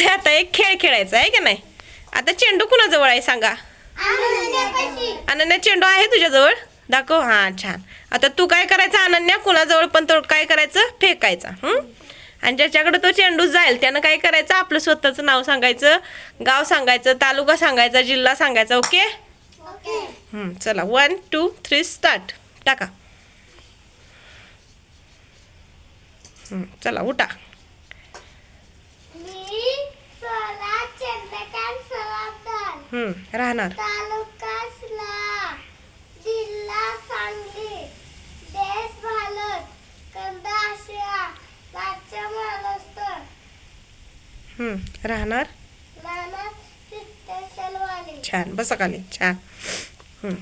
आहे आता एक खेळ खेळायचा आहे का नाही? आता चेंडू कुणाजवळ आहे सांगा? अनन्या चेंडू आहे तुझ्याजवळ? दाखव. हां छान. आता तू काय करायचं? अनन्या कुणाजवळ पण तो काय करायचं? फेकायचा? आणि ज्याच्याकडे तो चेंडू जाईल त्यानं काय करायचं? आपलं स्वतःचं नाव सांगायचं गाव सांगायचं तालुका सांगायचा जिल्हा सांगायचा ओके? चला. वन टू थ्री स्टार्ट टाका. चला उठा. राहणार. तालुका जिल्हा सांगली. देश भारत. कंद आशिया. राज्य महाराष्ट्र. हं, राहणार. नाना छान बसा खाली. छान.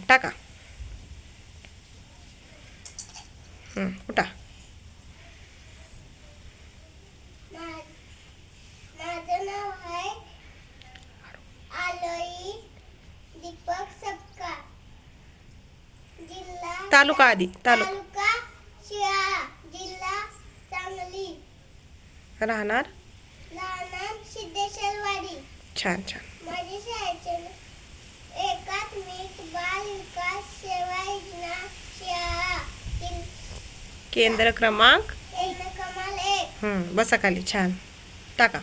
टाका. उठा माझं नाव आहे आलोई दीपक सपका जिल्हा तालुका आधी तालुका. जिल्हा सांगली. राहणार? छान छान. माझे शाळेचे नाव एकात्मिक बाल विकास सेवा योजना शाळा जिल- केंद्र क्रमांक? बसा खाली छान. टाका.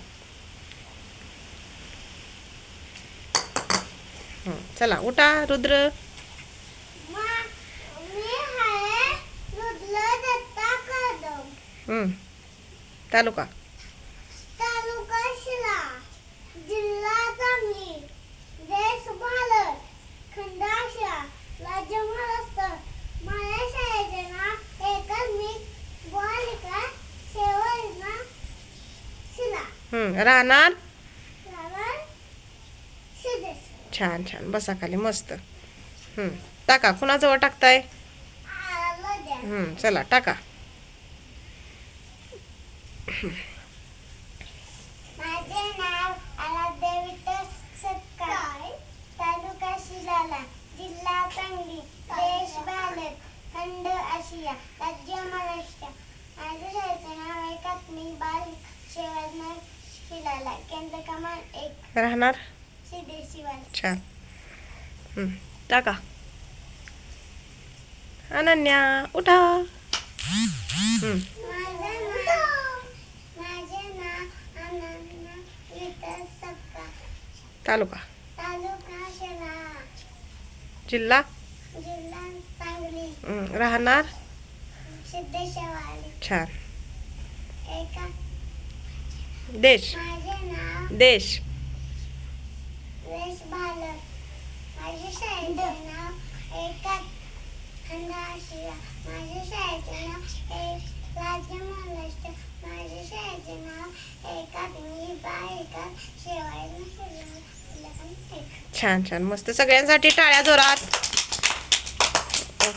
चला उठा रुद्र मा- मी आहे रुद्र दत्ता कदम हं, तालुका? तालुका शिला जिल्हा सांगली. देश भारत खंड आशिया राज्य महाराष्ट्र. माझ्या शाळेचे नाव एकात्मिक बालिका सेवा योजना शिला राहणार? छान छान. बसा खाली मस्त. टाका कुणाजवळ टाकताय? चला टाका. माझे नाव आराध्य विठ्ठल सत्कार तालुका शिराला जिल्हा सांगली देश भारत खंड आशिया राज्य महाराष्ट्र. माझे शाळेचे नाव एकात्मिक बाल शेवजना शिराला केंद्र क्रमांक एक. राहणार? सिद्धेशिवाला छान. हं, टाका. अनन्या उठा हं, माझं नाव माझे नाव अनन्या विठ्ठल सत्कार तालुका? तालुका शिरा जिल्हा? जिल्हा सांगली हं, राहणार? सिद्धेश्वरी छान. एका देश. माझे नाव देश वेश भारत माझे शाळेचे नाव एका खंड आशिया माझे शाळेचे नाव एक राज्य महाराष्ट्र माझे शाळेचे नाव एकात्मिक बालिका सेवा छान छान. मस्त. सगळ्यांसाठी टाळ्या जोरात.